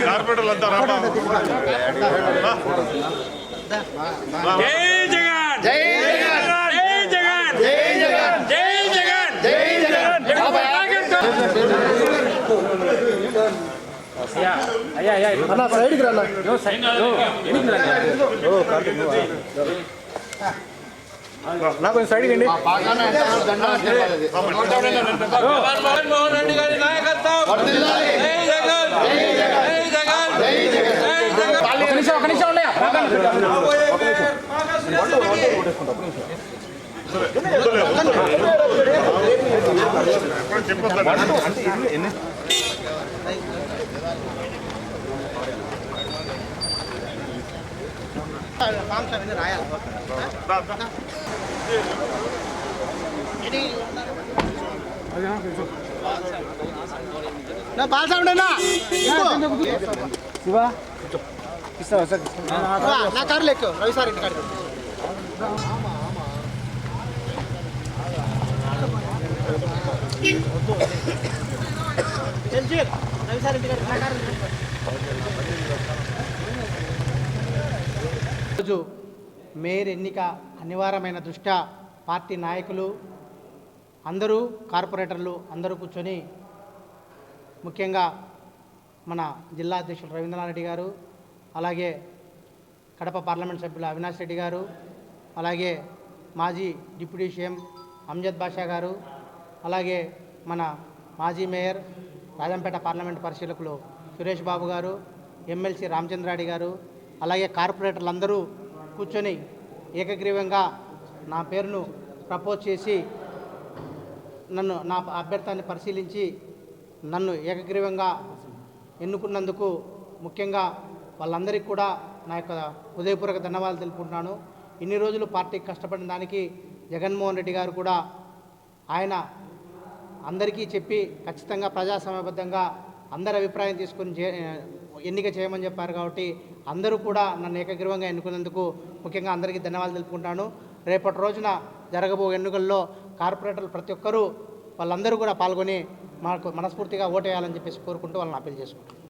కార్పొరేటర్లంతా రాబా జై జగన్! జై జగన్ జై జగన్ జై జగన్ జై జగన్ జై జగన్ అయ్యా అయ్యా అన్న సైడ్కి రా నాకు కొంచెం సైడ్కి అండి జగన్మోహన్ రెడ్డి గారి నాయకత్వం. జై జగన్. జై జగన్. జై జగన్. ఒక నిమిషం ఒక నిమిషం ఉన్నాయా నా బాలసామి ఉండేనా శివ ఇస్తావా సార్ నా కారు లెక్కు. రవి సార్ ఇంటి రోజు ఈరోజు మేయర్ ఎన్నిక అనివార్యమైన దృష్ట్యా పార్టీ నాయకులు అందరూ కార్పొరేటర్లు అందరూ కూర్చొని ముఖ్యంగా మన జిల్లా అధ్యక్షులు రవీంద్రనాథ్ రెడ్డి గారు అలాగే కడప పార్లమెంట్ సభ్యులు అవినాష్ రెడ్డి గారు అలాగే మాజీ డిప్యూటీ సీఎం అమ్జద్ బాషా గారు అలాగే మన మాజీ మేయర్ రాజంపేట పార్లమెంట్ పరిశీలకులు సురేష్ బాబు గారు ఎమ్మెల్సీ రామచంద్రాడి గారు అలాగే కార్పొరేటర్లు అందరూ కూర్చొని ఏకగ్రీవంగా నా పేరును ప్రపోజ్ చేసి నన్ను నా అభ్యర్థాన్ని పరిశీలించి నన్ను ఏకగ్రీవంగా ఎన్నుకున్నందుకు ముఖ్యంగా వాళ్ళందరికీ కూడా నా యొక్క హృదయపూర్వక ధన్యవాదాలు తెలుపుకుంటున్నాను. ఇన్ని రోజులు పార్టీకి కష్టపడిన దానికి జగన్మోహన్ రెడ్డి గారు కూడా ఆయన అందరికీ చెప్పి ఖచ్చితంగా ప్రజాస్వామ్యబద్ధంగా అందరి అభిప్రాయం తీసుకుని చే ఎన్నిక చేయమని చెప్పారు కాబట్టి అందరూ కూడా నన్ను ఏకగ్రీవంగా ఎన్నుకున్నందుకు ముఖ్యంగా అందరికీ ధన్యవాదాలు తెలుపుకుంటాను. రేపటి రోజున జరగబో ఎన్నికల్లో కార్పొరేటర్లు ప్రతి ఒక్కరూ వాళ్ళందరూ కూడా పాల్గొని మాకు మనస్ఫూర్తిగా ఓటేయాలని చెప్పేసి కోరుకుంటూ వాళ్ళని అప్పీల్ చేసుకుంటాను